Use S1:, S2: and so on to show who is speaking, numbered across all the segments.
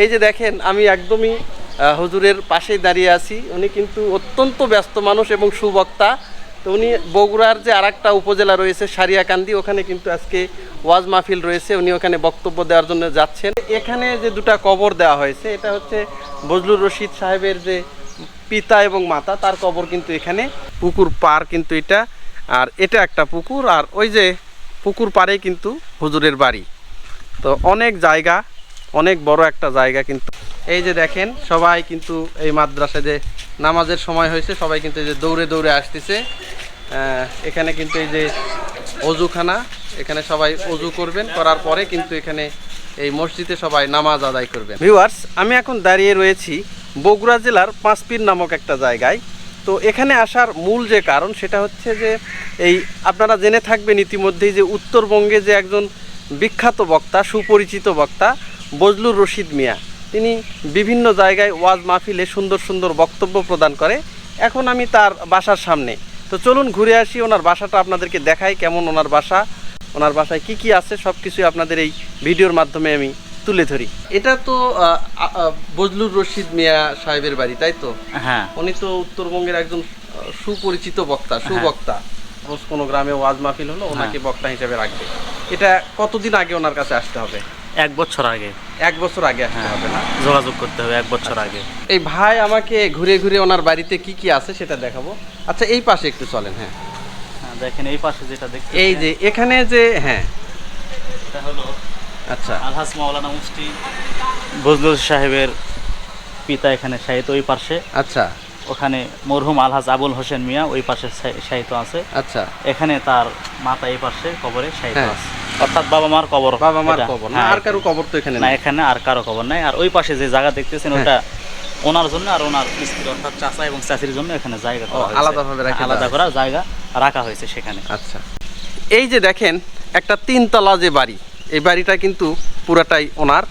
S1: এই যে দেখেন, আমি একদমই হুজুরের পাশেই দাঁড়িয়ে আছি। উনি কিন্তু অত্যন্ত ব্যস্ত মানুষ এবং সুবক্তা। তো উনি বগুড়ার যে আরেকটা উপজেলা রয়েছে, সারিয়াকান্দি, ওখানে কিন্তু আজকে ওয়াজ মাহফিল রয়েছে। উনি ওখানে বক্তব্য দেওয়ার জন্য যাচ্ছেন। এখানে যে দুটা কবর দেওয়া হয়েছে, এটা হচ্ছে বজলুর রশিদ সাহেবের যে পিতা এবং মাতা, তার কবর কিন্তু এখানে। পুকুর পার কিন্তু এটা, আর এটা একটা পুকুর, আর ওই যে পুকুর পাড়েই কিন্তু হুজুরের বাড়ি। তো অনেক জায়গা অনেক বড় একটা জায়গা কিন্তু। এই যে দেখেন, সবাই কিন্তু এই মাদ্রাসায় যে নামাজের সময় হয়েছে, সবাই কিন্তু এই যে দৌড়ে দৌড়ে আসতেছে। এখানে কিন্তু এই যে অজুখানা, এখানে সবাই অজু করবেন, করার পরে কিন্তু এখানে এই মসজিদে সবাই নামাজ আদায় করবেন। ভিউয়ার্স, আমি এখন দাঁড়িয়ে রয়েছি বগুড়া জেলার পাঁচপীর নামক একটা জায়গায়। তো এখানে আসার মূল যে কারণ, সেটা হচ্ছে যে এই আপনারা জেনে থাকবেন ইতিমধ্যেই যে উত্তরবঙ্গে যে একজন বিখ্যাত বক্তা, সুপরিচিত বক্তা বজলুর রশিদ মিয়া। তিনি বিভিন্ন জায়গায় ওয়াজ মাহফিলে সুন্দর সুন্দর বক্তব্য প্রদান করে। এখন আমি তার বাসার সামনে। তো চলুন ঘুরে আসি ওনার বাসাটা আপনাদেরকে দেখাই কেমন ওনার বাসা। ওনার বাসায় কি কি আছে সব কিছুই আপনাদের এই ভিডিওর মাধ্যমে আমি তুলে ধরি। এটা তো বজলুর রশিদ মিয়া সাহেবের বাড়ি তাই তো?
S2: হ্যাঁ।
S1: উনি তো উত্তরবঙ্গের একজন সুপরিচিত বক্তা সুবক্তা। Suppose কোনো গ্রামে ওয়াজ মাহফিল হলো ওনাকে বক্তা হিসেবে রাখবে। এটা কতদিন আগে ওনার কাছে আসতে হবে?
S2: এক বছর আগে।
S1: এক বছর আগে আসতে হবে না?
S2: যোগাযোগ করতে হবে এক বছর আগে।
S1: এই ভাই আমাকে ঘুরে ঘুরে ওনার বাড়িতে কি কি আছে সেটা দেখাবো। আচ্ছা এই পাশে একটু চলেন হ্যাঁ।
S2: হ্যাঁ, দেখেন এই পাশে যেটা দেখতে
S1: এই যে এখানে যে হ্যাঁ।
S2: এটা হলো
S1: আচ্ছা।
S2: আলহাজ মাওলানা মুফতি বজলুর সাহেবের পিতা এখানে শাহিত ওই পাশে।
S1: আচ্ছা।
S2: ওখানে মরহুম আলহাজ আবুল হোসেন মিয়া ওই পাশে শাহিত আছে।
S1: আচ্ছা।
S2: এখানে তার মাতা এই পাশে কবরে শাহিত
S1: হ্যাঁ।
S2: আছে। অর্থাৎ বাবা মার কবর।
S1: বাবা মার
S2: এটা।
S1: কবর। না
S2: হ্যাঁ,
S1: আর কারও কবর তো এখানে
S2: না এখানে আর কারও কবর নাই। আর ওই পাশে যে জায়গা দেখতেছেন
S1: হ্যাঁ।
S2: ওটা ওনার জন্য আর ওনার স্ত্রী অর্থাৎ চাচা এবং চাচির জন্য এখানে জায়গা।
S1: আলাদাভাবে
S2: আলাদা করা জায়গা রাখা হয়েছে সেখানে।
S1: আচ্ছা। এই যে দেখেন একটা তিনতলা যে বাড়ি এই বাড়িটা কিন্তু পুরাটাই ওনার।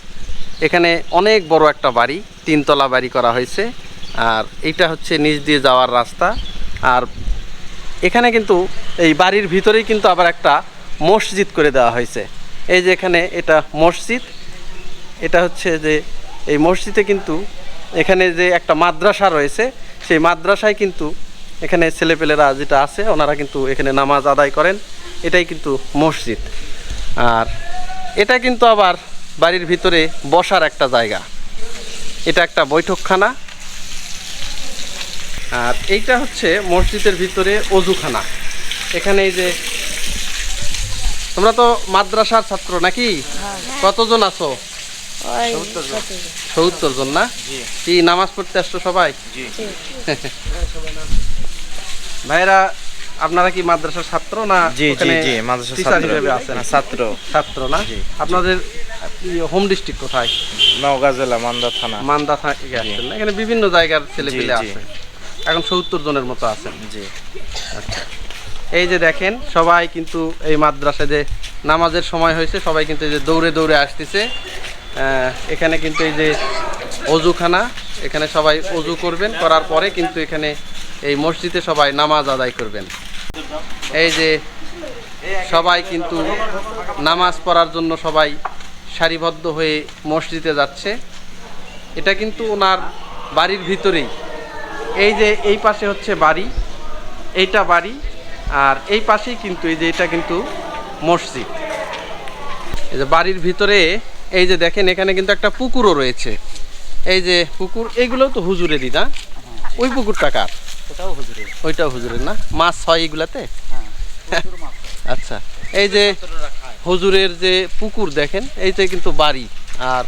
S1: এখানে অনেক বড় একটা বাড়ি তিনতলা বাড়ি করা হয়েছে। আর এইটা হচ্ছে নিচ দিয়ে যাওয়ার রাস্তা। আর এখানে কিন্তু এই বাড়ির ভিতরেই কিন্তু আবার একটা মসজিদ করে দেওয়া হয়েছে। এই যে এখানে এটা মসজিদ, এটা হচ্ছে যে এই মসজিদে কিন্তু এখানে যে একটা মাদ্রাসা রয়েছে, সেই মাদ্রাসায় কিন্তু এখানে ছেলেপেলেরা যেটা আছে, ওনারা কিন্তু এখানে নামাজ আদায় করেন। এটাই কিন্তু মসজিদ। আর এটা কিন্তু আবার বাড়ির ভিতরে বসার একটা জায়গা। এটা একটা বৈঠকখানা। আর এইটা হচ্ছে মসজিদের ভিতরে অজুখানা। এখানে এই যে তোমরা তো মাদ্রাসার ছাত্র নাকি? কতজন আছো? সত্তর জন। না? কি নামাজ পড়তে আসছো সবাই? ভাইরা আপনারা কি মাদ্রাসার ছাত্র না
S3: জি জি জি মাদ্রাসা
S1: teacher
S3: ছাত্র।
S1: হিসেবে আছেন?
S3: না, ছাত্র।
S1: ছাত্র না? আপনাদের হোম ডিস্ট্রিক্ট কোথায়?
S3: নওগাঁ জেলা মান্দা থানা।
S1: মান্দা থানা না? এখানে বিভিন্ন জায়গার ছেলেপিলে। আছে এখন সত্তর জনের মতো আছেন।
S3: জি।
S1: এই যে দেখেন, সবাই কিন্তু এই মাদ্রাসায় যে নামাজের সময় হয়েছে, সবাই কিন্তু এই যে দৌড়ে দৌড়ে আসতেছে। এখানে কিন্তু এই যে অজুখানা, এখানে সবাই অজু করবেন, করার পরে কিন্তু এখানে এই মসজিদে সবাই নামাজ আদায় করবেন। এই যে সবাই কিন্তু নামাজ পড়ার জন্য সবাই সারিবদ্ধ হয়ে মসজিদে যাচ্ছে। এটা কিন্তু ওনার বাড়ির ভিতরেই। এই যে এই পাশে হচ্ছে বাড়ি, এইটা বাড়ি আর এই পাশেই কিন্তু এই যে এটা কিন্তু মসজিদ। এই যে বাড়ির ভিতরে এই যে দেখেন এখানে কিন্তু একটা পুকুরও রয়েছে। এই যে পুকুর এইগুলোও তো হুজুরেরই না? ওই পুকুরটা কার?
S2: ওটাও হুজুরের।
S1: ওইটাও হুজুরের না? মাছ হয় এগুলাতে?
S2: হ্যাঁ
S1: আচ্ছা এই যে হুজুরের যে পুকুর দেখেন এইটা কিন্তু বাড়ি। আর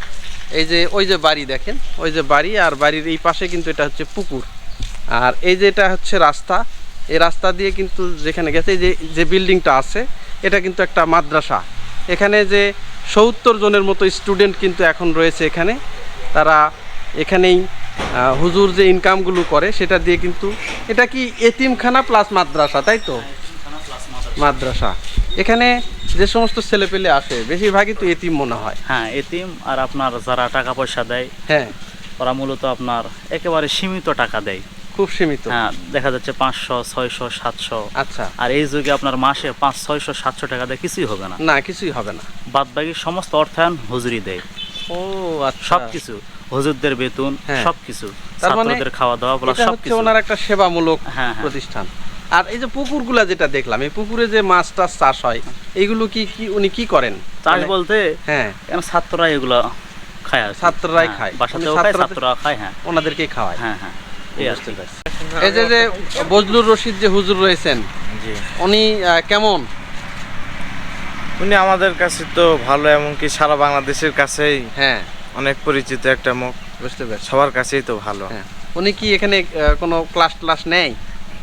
S1: এই যে ওই যে বাড়ি দেখেন ওই যে বাড়ি আর বাড়ির এই পাশে কিন্তু এটা হচ্ছে পুকুর। আর এই যে এটা হচ্ছে রাস্তা এই রাস্তা দিয়ে কিন্তু যেখানে গেছে যে যে বিল্ডিংটা আছে এটা কিন্তু একটা মাদ্রাসা। এখানে যে সত্তর জনের মতো স্টুডেন্ট কিন্তু এখন রয়েছে এখানে। তারা এখানেই হুজুর যে ইনকামগুলো করে সেটা দিয়ে কিন্তু এটা কি এতিমখানা প্লাস মাদ্রাসা তাই তো? মাদ্রাসা। এখানে যে সমস্ত ছেলেপেলে আসে বেশিরভাগই তো এতিম মনে হয়।
S2: হ্যাঁ এতিম আর আপনার যারা টাকা পয়সা দেয়
S1: হ্যাঁ।
S2: ওরা মূলত আপনার একেবারে সীমিত টাকা দেয়।
S1: খুব সীমিত।
S2: হ্যাঁ দেখা যাচ্ছে পাঁচশো ছয়শো সাতশো।
S1: আচ্ছা।
S2: আর এই যুগে আপনার মাসে পাঁচ ছয়শো সাতশো টাকা দিয়ে কিছুই হবে না।
S1: না কিছুই হবে না।
S2: বাদ বাকি সমস্ত অর্থায়ন হুজুরি দেয়।
S1: ও আচ্ছা।
S2: সবকিছু হুজুরদের বেতন
S1: হ্যাঁ।
S2: সবকিছু
S1: মানে
S2: ছাত্রদের খাওয়া দাওয়া বলা সবকিছু।
S1: ওনার একটা সেবামূলক
S2: হ্যাঁ, হ্যাঁ।
S1: প্রতিষ্ঠান। আর এই যে পুকুরগুলা যেটা দেখলাম এই পুকুরে যে মাছ টাছ চাষ হয় এইগুলো কি কি উনি কি করেন?
S2: চাষ
S1: মানে-
S2: বলতে
S1: হ্যাঁ।
S2: ছাত্ররা এগুলো খায়
S1: ছাত্ররাই খায়।
S2: বাসাতেও
S1: মানে
S2: খায় ছাত্ররা খায় হ্যাঁ।
S1: ওনাদেরকেই খাওয়ায়।
S2: হ্যাঁ হ্যাঁ। এই
S1: যে যে বজলুর রশিদ যে হুজুর রয়েছেন উনি কেমন?
S3: উনি আমাদের কাছে তো ভালো এমনকি সারা বাংলাদেশের কাছেই
S1: হ্যাঁ।
S3: অনেক পরিচিত একটা মুখ।
S1: বুঝতে পারছি।
S3: সবার কাছেই তো ভালো।
S1: হ্যাঁ। উনি কি এখানে কোনো ক্লাস ক্লাস নেয়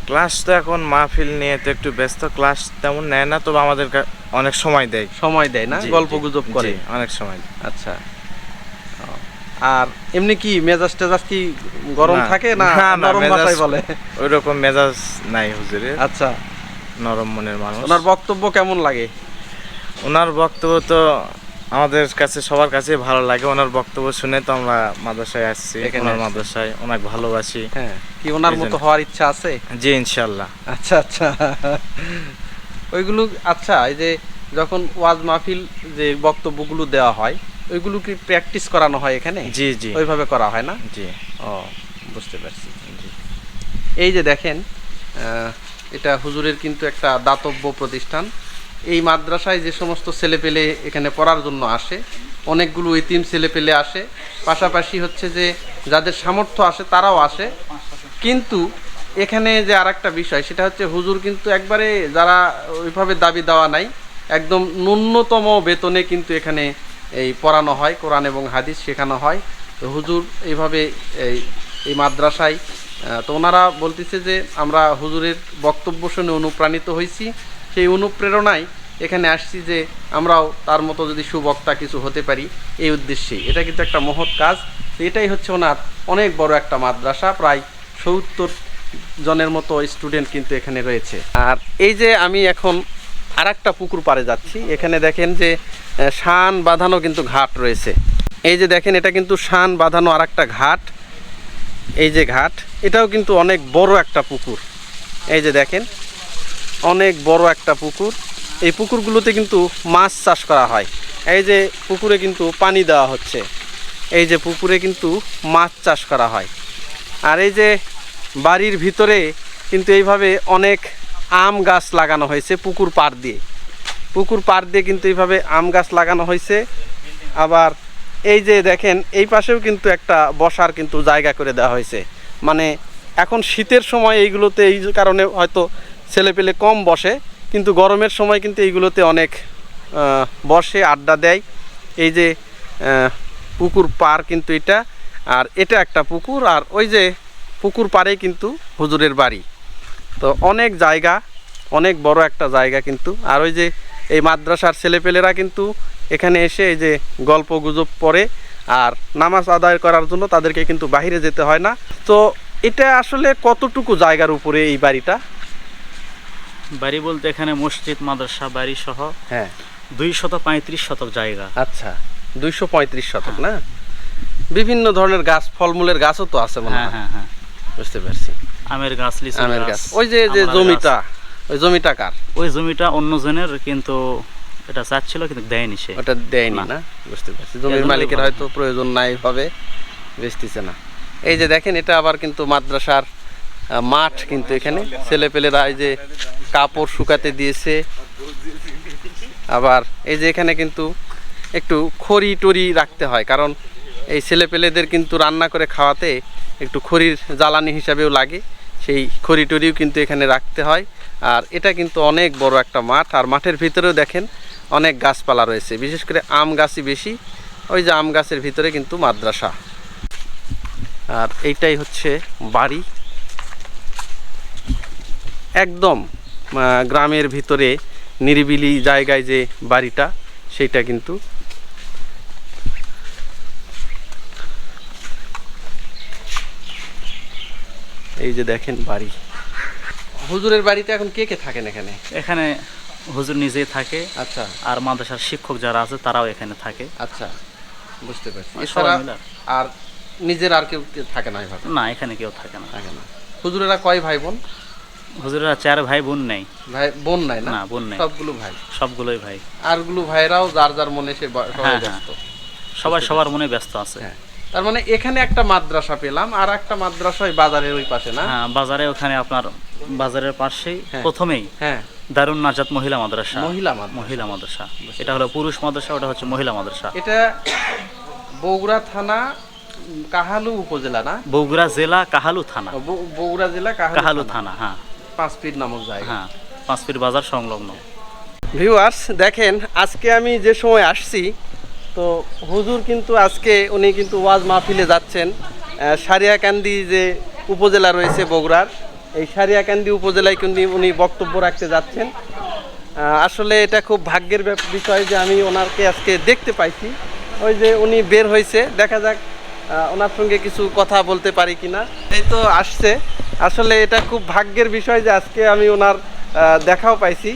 S3: ক্লাস তো এখন মাহফিল নিয়ে তো একটু ব্যস্ত ক্লাস তেমন নেয় না তবে আমাদের অনেক সময় দেয়।
S1: সময় দেয় না? গল্প গুজব করে।
S3: অনেক সময়
S1: আচ্ছা। আর এমনি কি মেজাজ টেজাজ কি গরম থাকে না নরম ভাষায় বলে?
S3: ওই রকম মেজাজ নাই হুজুরের
S1: আচ্ছা।
S3: নরম মনের মানুষ।
S1: ওনার বক্তব্য কেমন লাগে?
S3: ওনার বক্তব্য তো আমাদের কাছে সবার কাছে ভালো লাগে। ওনার বক্তব্য শুনে তো আমরা মাদ্রাসায় আসছি ওনার মাদ্রাসায় অনেক ভালোবাসি।
S1: হ্যাঁ কি ওনার মতো হওয়ার ইচ্ছা আছে?
S3: জি ইনশাল্লাহ
S1: আচ্ছা আচ্ছা। ওইগুলো আচ্ছা এই যে যখন ওয়াজ মাহফিল যে বক্তব্যগুলো দেওয়া হয় ওইগুলো কি প্র্যাকটিস করানো হয় এখানে?
S3: জি জি।
S1: ওইভাবে করা হয় না?
S3: জি।
S1: ও বুঝতে পারছি। এই যে দেখেন এটা হুজুরের কিন্তু একটা দাতব্য প্রতিষ্ঠান। এই মাদ্রাসায় যে সমস্ত ছেলেপেলে এখানে পড়ার জন্য আসে অনেকগুলো ইতিম ছেলেপেলে আসে। পাশাপাশি হচ্ছে যে যাদের সামর্থ্য আসে তারাও আসে। কিন্তু এখানে যে আর একটা বিষয় সেটা হচ্ছে হুজুর কিন্তু একবারে যারা ওইভাবে দাবি দেওয়া নাই একদম ন্যূনতম বেতনে কিন্তু এখানে এই পড়ানো হয়, কোরআন এবং হাদিস শেখানো হয়। তো হুজুর এইভাবে এই এই মাদ্রাসায় তো ওনারা বলতেছে যে আমরা হুজুরের বক্তব্য শুনে অনুপ্রাণিত হয়েছি সেই অনুপ্রেরণায় এখানে আসছি যে আমরাও তার মতো যদি সুবক্তা কিছু হতে পারি, এই উদ্দেশ্যেই। এটা কিন্তু একটা মহৎ কাজ। তো এটাই হচ্ছে ওনার অনেক বড় একটা মাদ্রাসা, প্রায় সত্তর জনের মতো স্টুডেন্ট কিন্তু এখানে রয়েছে। আর এই যে আমি এখন আর একটা পুকুর পাড়ে যাচ্ছি। এখানে দেখেন যে শান বাঁধানো কিন্তু ঘাট রয়েছে। এই যে দেখেন, এটা কিন্তু শান বাঁধানো আর একটা ঘাট। এই যে ঘাট, এটাও কিন্তু অনেক বড় একটা পুকুর। এই যে দেখেন, অনেক বড় একটা পুকুর। এই পুকুরগুলোতে কিন্তু মাছ চাষ করা হয়। এই যে পুকুরে কিন্তু পানি দেওয়া হচ্ছে। এই যে পুকুরে কিন্তু মাছ চাষ করা হয়। আর এই যে বাড়ির ভিতরে কিন্তু এইভাবে অনেক আম গাছ লাগানো হয়েছে পুকুর পাড় দিয়ে। পুকুর পাড় দিয়ে কিন্তু এইভাবে আম গাছ লাগানো হয়েছে। আবার এই যে দেখেন, এই পাশেও কিন্তু একটা বসার কিন্তু জায়গা করে দেওয়া হয়েছে। মানে এখন শীতের সময় এইগুলোতে এই কারণে হয়তো ছেলেপেলে কম বসে, কিন্তু গরমের সময় কিন্তু এইগুলোতে অনেক বসে, আড্ডা দেয়। এই যে পুকুর পার কিন্তু এটা, আর এটা একটা পুকুর, আর ওই যে পুকুর পাড়েই কিন্তু হুজুরের বাড়ি। তো অনেক জায়গা অনেক বড় একটা জায়গা কিন্তু। আর ওই যে এই মাদ্রাসার ছেলেপেলেরা কিন্তু এখানে এসে এই যে গল্প গুজব পড়ে আর নামাজ আদায় করার জন্য তাদেরকে কিন্তু বাইরে যেতে হয় না। তো এটা আসলে কতটুকু জায়গার উপরে এই বাড়িটা?
S2: বাড়ি বলতে এখানে মসজিদ মাদ্রাসা বাড়ি সহ
S1: হ্যাঁ।
S2: দুই শত পঁয়ত্রিশ শতক জায়গা।
S1: আচ্ছা দুইশো পঁয়ত্রিশ শতক না? বিভিন্ন ধরনের গাছ ফলমূলের গাছও তো আছে মনে
S2: হ্যাঁ।
S1: হয়
S2: হ্যাঁ হ্যাঁ।
S1: বুঝতে পারছি।
S2: আমের গাছ লিচু
S1: আমের গাছ ওই যে যে জমিটা ওই জমিটা কার?
S2: ওই জমিটা অন্য জনের কিন্তু এটা চাচ্ছিল কিন্তু দেয়নি সে।
S1: ওটা দেয়নি
S2: না।
S1: না? বুঝতে পারছি। জমির মালিকের হয়তো প্রয়োজন নাই ভাবে বেচতেছে না। এই যে দেখেন এটা আবার কিন্তু মাদ্রাসার মাঠ কিন্তু এখানে। ছেলেপেলেরা এই যে কাপড় শুকাতে দিয়েছে। আবার এই যে এখানে কিন্তু একটু খড়ি টড়ি রাখতে হয় কারণ এই ছেলেপেলেদের কিন্তু রান্না করে খাওয়াতে একটু খড়ির জ্বালানি হিসাবেও লাগে। সেই খড়ি টড়িও কিন্তু এখানে রাখতে হয়। আর এটা কিন্তু অনেক বড় একটা মাঠ। আর মাঠের ভিতরেও দেখেন অনেক গাছপালা রয়েছে। বিশেষ করে আম গাছই বেশি। ওই যে আম গাছের ভিতরে কিন্তু মাদ্রাসা। আর এইটাই হচ্ছে বাড়ি। একদম গ্রামের ভিতরে নিরিবিলি জায়গায় যে বাড়িটা, সেইটা কিন্তু এই যে দেখেন বাড়ি। হুজুরের বাড়িতে এখন কে কে থাকেন এখানে?
S2: এখানে হুজুর নিজেই থাকে।
S1: আচ্ছা।
S2: আর মাদ্রাসার শিক্ষক যারা আছে তারাও এখানে থাকে।
S1: আচ্ছা বুঝতে পারছি। এছাড়া আর নিজের আর কেউ কেউ থাকে না এভাবে?
S2: না এখানে কেউ থাকে না।
S1: থাকে না। হুজুরেরা কয় ভাই বোন?
S2: হুজুরেরা চার ভাই বোন নেই।
S1: ভাই বোন নাই না?
S2: না, বোন নাই।
S1: সবগুলো ভাই।
S2: সবগুলোই ভাই।
S1: আরগুলো ভাইরাও যার যার মনে সে ব- সবাই
S2: হ্যাঁ,
S1: ব্যস্ত।
S2: সবাই সবার মনে ব্যস্ত আছে।
S1: হ্যাঁ। তার মানে এখানে একটা মাদ্রাসা পেলাম আর একটা মাদ্রাসা ওই বাজারের ওই পাশে না?
S2: হ্যাঁ বাজারে ওখানে আপনার বাজারের পাশেই
S1: হ্যাঁ।
S2: প্রথমেই
S1: হ্যাঁ।
S2: দারুণ নাজাত মহিলা মাদ্রাসা।
S1: মহিলা
S2: মহিলা মাদ্রাসা। এটা হলো পুরুষ মাদ্রাসা ওটা হচ্ছে মহিলা মাদ্রাসা।
S1: এটা বগুড়া থানা কাহালু উপজেলা না?
S2: বগুড়া জেলা কাহালু থানা।
S1: বগুড়া জেলা কাহালু থানা।
S2: হ্যাঁ।
S1: পাঁচ ফিট নামক জায়গা।
S2: হ্যাঁ পাঁচপির বাজার সংলগ্ন।
S1: ভিউয়ার্স দেখেন আজকে আমি যে সময় আসছি তো হুজুর কিন্তু আজকে উনি কিন্তু ওয়াজ মাহফিলে যাচ্ছেন সারিয়াকান্দি যে উপজেলা রয়েছে বগুড়ার, এই সারিয়াকান্দি উপজেলায় কিন্তু উনি বক্তব্য রাখতে যাচ্ছেন। আসলে এটা খুব ভাগ্যের বিষয় যে আমি ওনাকে আজকে দেখতে পাইছি। ওই যে উনি বের হয়েছে দেখা যাক ওনার সঙ্গে কিছু কথা বলতে পারি কিনা। এই তো আসছে। আসলে এটা খুব ভাগ্যের বিষয় যে আজকে আমি ওনার দেখাও পাইছি।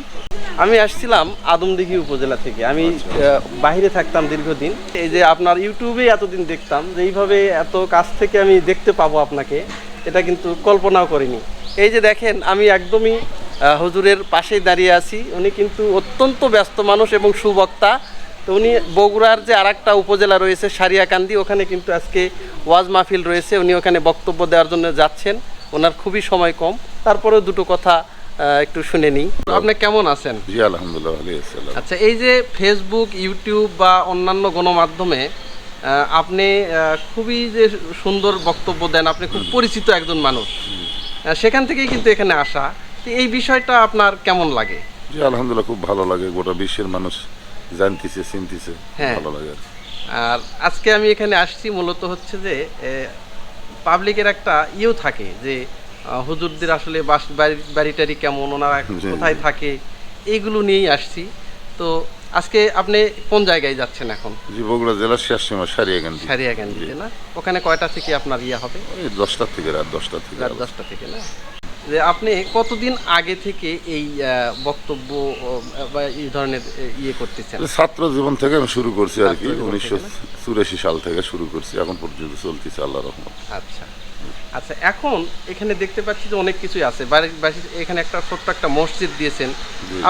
S1: আমি আসছিলাম আদমদিঘি উপজেলা থেকে। আমি আহ, বাইরে থাকতাম দীর্ঘদিন। এই যে আপনার ইউটিউবে এতদিন দেখতাম যে এইভাবে এত কাছ থেকে আমি দেখতে পাবো আপনাকে এটা কিন্তু কল্পনাও করিনি। এই যে দেখেন আমি একদমই হুজুরের পাশেই দাঁড়িয়ে আছি। উনি কিন্তু অত্যন্ত ব্যস্ত মানুষ এবং সুবক্তা। তো উনি বগুড়ার যে আরেকটা উপজেলা রয়েছে সারিয়াকান্দি ওখানে কিন্তু আজকে ওয়াজ মাহফিল রয়েছে। উনি ওখানে বক্তব্য দেওয়ার জন্য যাচ্ছেন। ওনার খুবই সময় কম। তারপরেও দুটো কথা একটু শুনে নিই। আপনি কেমন আছেন?
S4: জি আলহামদুলিল্লাহ ভালো আসসালাম
S1: আচ্ছা এই যে ফেসবুক ইউটিউব বা অন্যান্য গণমাধ্যমে আপনি খুবই যে সুন্দর বক্তব্য দেন আপনি খুব পরিচিত একজন মানুষ। সেখান থেকেই কিন্তু এখানে আসা। এই বিষয়টা আপনার কেমন লাগে?
S4: জি আলহামদুলিল্লাহ খুব ভালো লাগে। গোটা বিশ্বের মানুষ জানতেছে চিনতেছে
S1: হ্যাঁ।
S4: ভালো লাগে আর
S1: আজকে আমি এখানে আসছি মূলত হচ্ছে যে পাবলিকের একটা ইয়েও থাকে যে হুজুরদের আসলে বাস বাড়ি বাড়িটারি কেমন? ওনারা কোথায় থাকে? এইগুলো নিয়েই আসছি। তো আজকে আপনি কোন জায়গায় যাচ্ছেন এখন?
S4: জি বগুড়া জেলার শেষ সীমা সারিয়াকান্দি
S1: সারিয়াকান্দিতে না? ওখানে কয়টা থেকে আপনার ইয়ে হবে?
S4: ওই দশটার থেকে রাত দশটা থেকে
S1: রাত দশটা থেকে না? যে আপনি কতদিন আগে থেকে এই বক্তব্য বা এই ধরনের ইয়ে করতেছেন?
S4: ছাত্র জীবন থেকে আমি শুরু করছি আর কি। উনিশশো চুরাশি সাল থেকে শুরু করছি এখন পর্যন্ত চলতেছে আল্লাহ রহমত।
S1: আচ্ছা। আচ্ছা এখন এখানে দেখতে পাচ্ছি যে অনেক কিছুই আছে। এখানে একটা ছোট্ট একটা মসজিদ দিয়েছেন।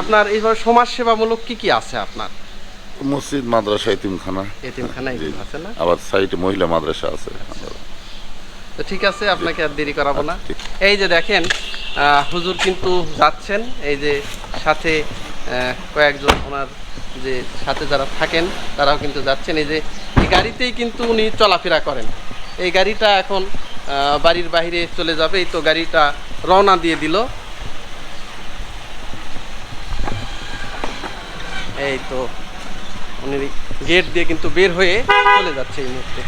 S1: আপনার এইভাবে সমাজ সেবামূলক কি কি আছে আপনার?
S4: মসজিদ মাদ্রাসা এতিমখানা।
S1: এতিমখানা আছে না?
S4: আবার সাইডে মহিলা মাদ্রাসা আছে।
S1: তো ঠিক আছে আপনাকে আর দেরি করাবো না।
S4: আচ্ছা,
S1: এই যে দেখেন হুজুর কিন্তু যাচ্ছেন। এই যে সাথে কয়েকজন ওনার যে সাথে যারা থাকেন তারাও কিন্তু যাচ্ছেন। এই যে এই গাড়িতেই কিন্তু উনি চলাফেরা করেন। এই গাড়িটা এখন বাড়ির বাহিরে চলে যাবে। এই তো গাড়িটা রওনা দিয়ে দিল। এই তো উনি গেট দিয়ে কিন্তু বের হয়ে চলে যাচ্ছে এই মুহূর্তে।